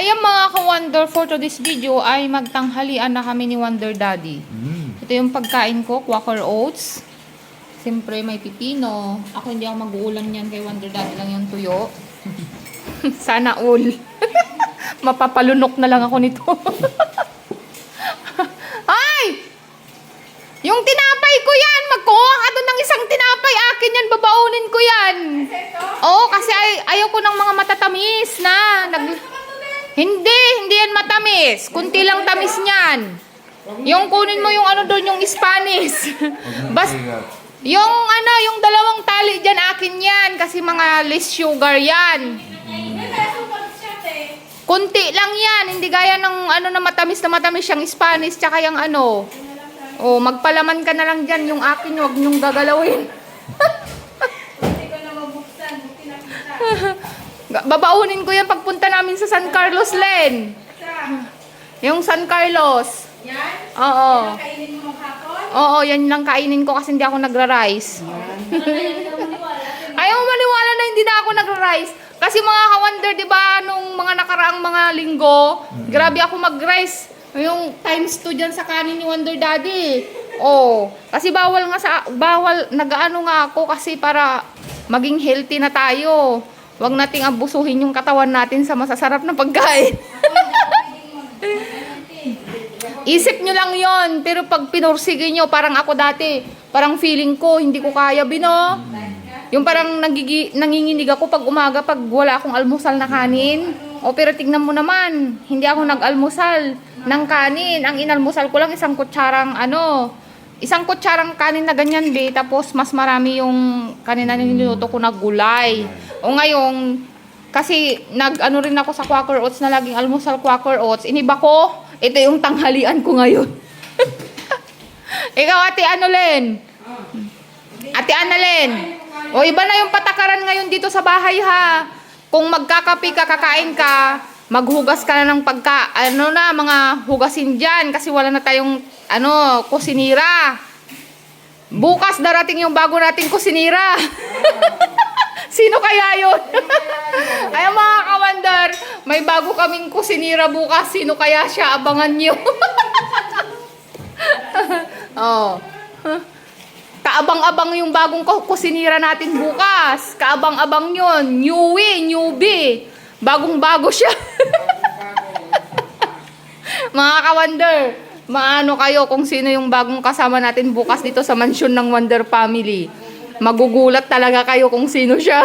Ayan mga ka-Wonder, for today's video ay magtanghalian na kami ni Wonder Daddy. Mm. Ito yung pagkain ko, Quaker Oats. Siyempre may pipino. Ako hindi ako mag-uulam yan kay Wonder Daddy lang yung tuyo. Sana all. Mapapalunok na lang ako nito. Ay! Yung tinapay ko yan! Magkuha ka doon ng isang tinapay. Akin yan, babaunin ko yan. Oo, kasi ay, ayaw ko ng mga matatamis na. Nag... Hindi, hindi yan matamis. Kunti lang tamis niyan. Yung kunin mo yung ano doon, yung Spanish. Bas, yung ano, yung dalawang tali dyan, akin yan. Kasi mga less sugar yan. Kunti lang yan. Hindi gaya ng ano na matamis na matamis yung Spanish tsaka yung ano. Oh, magpalaman ka na lang dyan. Yung akin, huwag niyong gagalawin. Ga- Babaunin ko yan pagpunta namin sa San Carlos, Len. Yung San Carlos. Yan? Oo. Kainin mo maghapon? Oo, yan lang kainin ko kasi hindi ako nagra-rice. Ayaw maniwala na hindi na ako nagra-rice. Kasi mga ka-wonder, di ba, nung mga nakaraang mga linggo, grabe ako mag-rice. Yung times 2 dyan sa kanin ni Wonder Daddy. Oh, kasi bawal nga sa, bawal, nag-ano nga ako kasi para maging healthy na tayo. Huwag nating abusuhin yung katawan natin sa masasarap na pagkain. Isip nyo lang yon pero pag pinursige nyo, parang ako dati, parang feeling ko, hindi ko kaya, bino. Yung parang nagigi, nanginginig ako pag umaga, pag wala akong almusal na kanin. O pero tignan mo naman, hindi ako nag-almusal ng kanin. Ang inalmusal ko lang isang kutsarang ano, isang kutsarang kanin na ganyan, be. Tapos mas marami yung kanina niluto ko na gulay. O ngayon, kasi nag-ano rin ako sa Quaker Oats na laging almusal Quaker Oats. Iniba ko, ito yung tanghalian ko ngayon. Ikaw, ate ano, Len? Ate Annalen. O iba na yung patakaran ngayon dito sa bahay ha. Kung magkakape ka, kakain ka, maghugas ka na ng pagka, ano na, mga hugasin dyan kasi wala na tayong, ano, kusinira. Bukas darating yung bago nating kusinira. Sino kaya yun? Ay, mga kawander, may bago kaming kusinira bukas. Sino kaya siya? Abangan nyo. oh. Kaabang-abang yung bagong ku- kusinira natin bukas. Kaabang-abang yun. Newie, newbie. Bagong-bago siya. Mga ka-wonder, maano kayo kung sino yung bagong kasama natin bukas dito sa mansyon ng Wonder Family. Magugulat talaga kayo kung sino siya.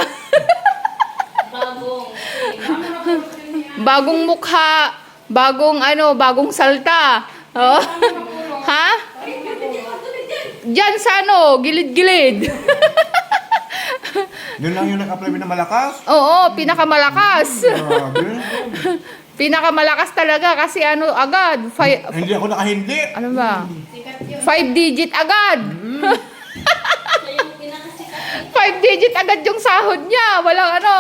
bagong mukha, bagong ano, bagong salta. Oh. ha? Diyan sa ano, gilid-gilid. Yun lang yung nag-apply na malakas. Oo, pinakamalakas. Pinakamalakas talaga kasi ano agad. Fi- Hindi ako nakahindi. ano ba? Five digit agad. Five digit agad yung sahod niya. Walang ano,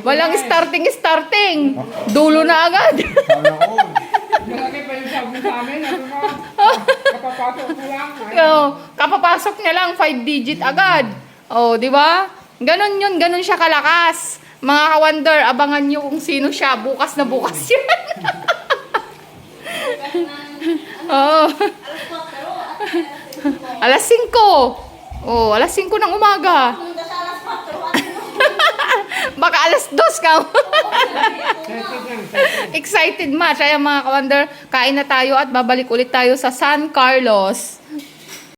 walang starting starting. Dulo na agad. Sana all. Malaki pa yung sabi sa amin. Ano ba? Kapapasok ko lang. Ay, Oo, kapapasok niya lang five digit agad. Oh, di ba? Ganon yun, ganon siya kalakas. Mga ka-wonder, abangan nyo kung sino siya. Bukas na bukas yan. Oo. Alas 5. Oh, alas 5 ng umaga. Baka alas 2 ka. Excited match. Ay, mga ka-wonder, kain na tayo at babalik ulit tayo sa San Carlos.